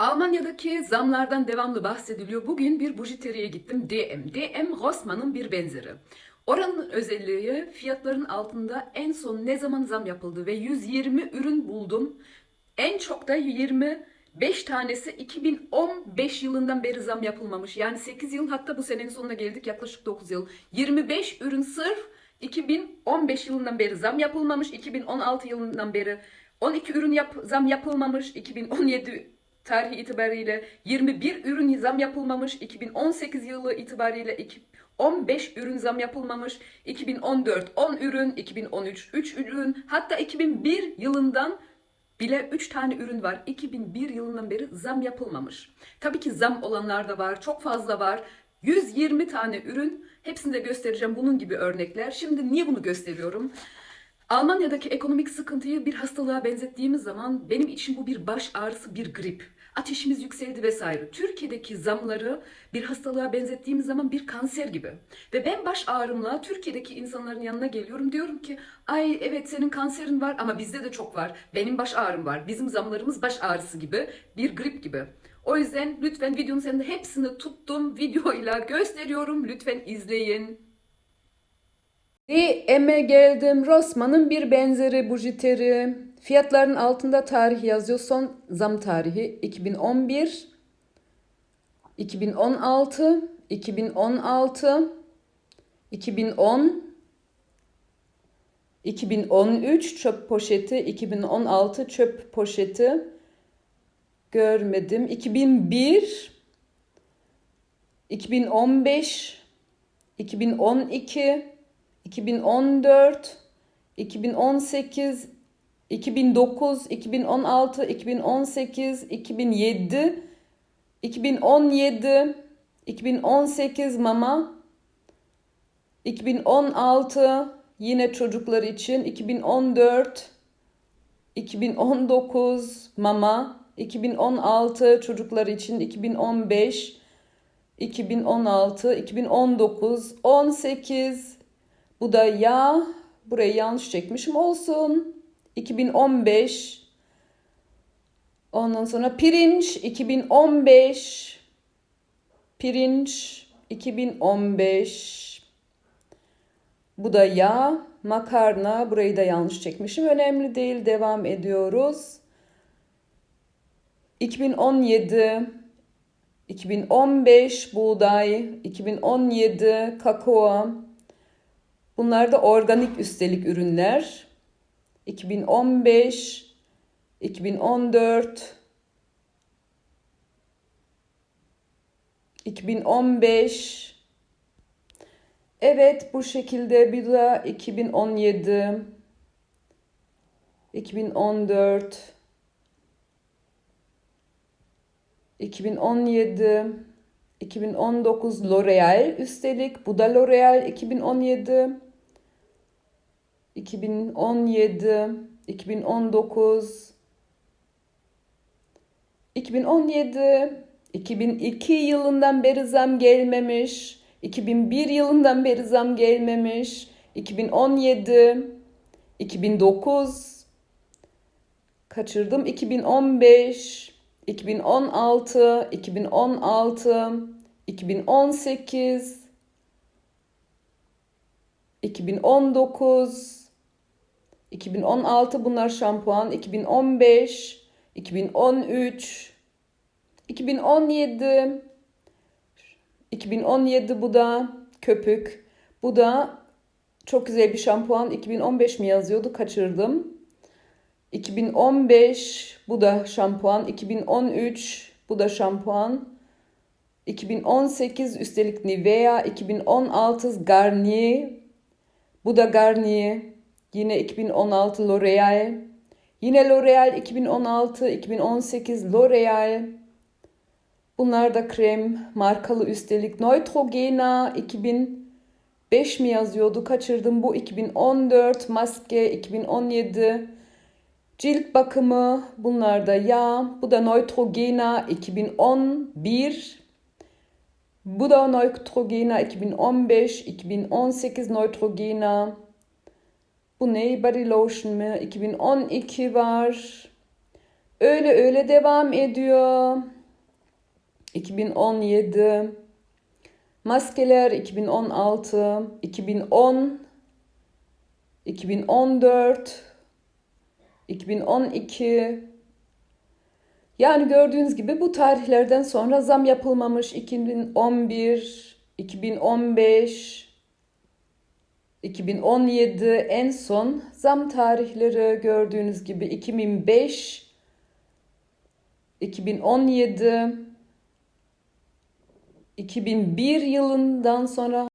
Almanya'daki zamlardan devamlı bahsediliyor. Bugün bir bujiteriye gittim. DM. DM Rossmann'ın bir benzeri. Oranın özelliği fiyatların altında en son ne zaman zam yapıldı ve 120 ürün buldum. En çok da 25 tanesi 2015 yılından beri zam yapılmamış. Yani 8 yıl hatta bu senenin sonuna geldik yaklaşık 9 yıl. 25 ürün sırf 2015 yılından beri zam yapılmamış. 2016 yılından beri 12 ürün yap, zam yapılmamış. 2017 tarihi itibariyle 21 ürün zam yapılmamış. 2018 yılı itibariyle iki- 15 ürün zam yapılmamış. 2014 10 ürün, 2013 3 ürün, hatta 2001 yılından bile 3 tane ürün var. 2001 yılından beri zam yapılmamış. Tabii ki zam olanlar da var. Çok fazla var. 120 tane ürün. Hepsini de göstereceğim bunun gibi örnekler. Şimdi niye bunu gösteriyorum? Almanya'daki ekonomik sıkıntıyı bir hastalığa benzettiğimiz zaman benim için bu bir baş ağrısı, bir grip. Ateşimiz yükseldi vesaire. Türkiye'deki zamları bir hastalığa benzettiğimiz zaman bir kanser gibi. Ve ben baş ağrımla Türkiye'deki insanların yanına geliyorum. Diyorum ki ay evet senin kanserin var ama bizde de çok var. Benim baş ağrım var. Bizim zamlarımız baş ağrısı gibi. Bir grip gibi. O yüzden lütfen videonun sonunda hepsini tuttum. Videoyla gösteriyorum. Lütfen izleyin. DM'e geldim. Rossmann'ın bir benzeri bujiteri. Fiyatların altında tarih yazıyor. Son zam tarihi 2011, 2016, 2016, 2010, 2013 çöp poşeti, 2016 çöp poşeti görmedim. 2001, 2015, 2012, 2014, 2018, 2009, 2016, 2018, 2007, 2017, 2018 mama, 2016 yine çocuklar için, 2014, 2019 mama, 2016 çocuklar için, 2015, 2016, 2019, 18, bu da ya, burayı yanlış çekmişim olsun. 2015. Ondan sonra pirinç 2015. Pirinç 2015. Bu da ya, makarna. Burayı da yanlış çekmişim. Önemli değil. Devam ediyoruz. 2017 2015 buğday, 2017 kakao, Bunlar da organik üstelik ürünler. 2015, 2014, 2015. Evet bu şekilde bir de 2017, 2014, 2017, 2019 L'Oreal üstelik bu da L'Oreal 2017 2017 2019 2017 2002 yılından beri zam gelmemiş 2001 yılından beri zam gelmemiş 2017 2009 kaçırdım 2015 2016 2016 2018 2019 2016 bunlar şampuan 2015 2013 2017 2017 bu da köpük bu da çok güzel bir şampuan 2015 mi yazıyordu kaçırdım 2015 bu da şampuan 2013 bu da şampuan 2018 üstelik Nivea 2016 Garnier bu da Garnier Yine 2016 L'Oreal. Yine L'Oreal 2016, 2018 L'Oreal. Bunlar da krem markalı üstelik. Neutrogena 2005 mi yazıyordu? Kaçırdım. Bu 2014 maske 2017 cilt bakımı bunlar da yağ. Bu da Neutrogena 2011 bu da Neutrogena 2015 2018 Neutrogena bu ne? Body Lotion mu? 2012 var. Öyle öyle devam ediyor. 2017 Maskeler 2016 2010 2014 2012 yani gördüğünüz gibi bu tarihlerden sonra zam yapılmamış 2011 2015 2017 en son zam tarihleri gördüğünüz gibi 2005 2017 2001 yılından sonra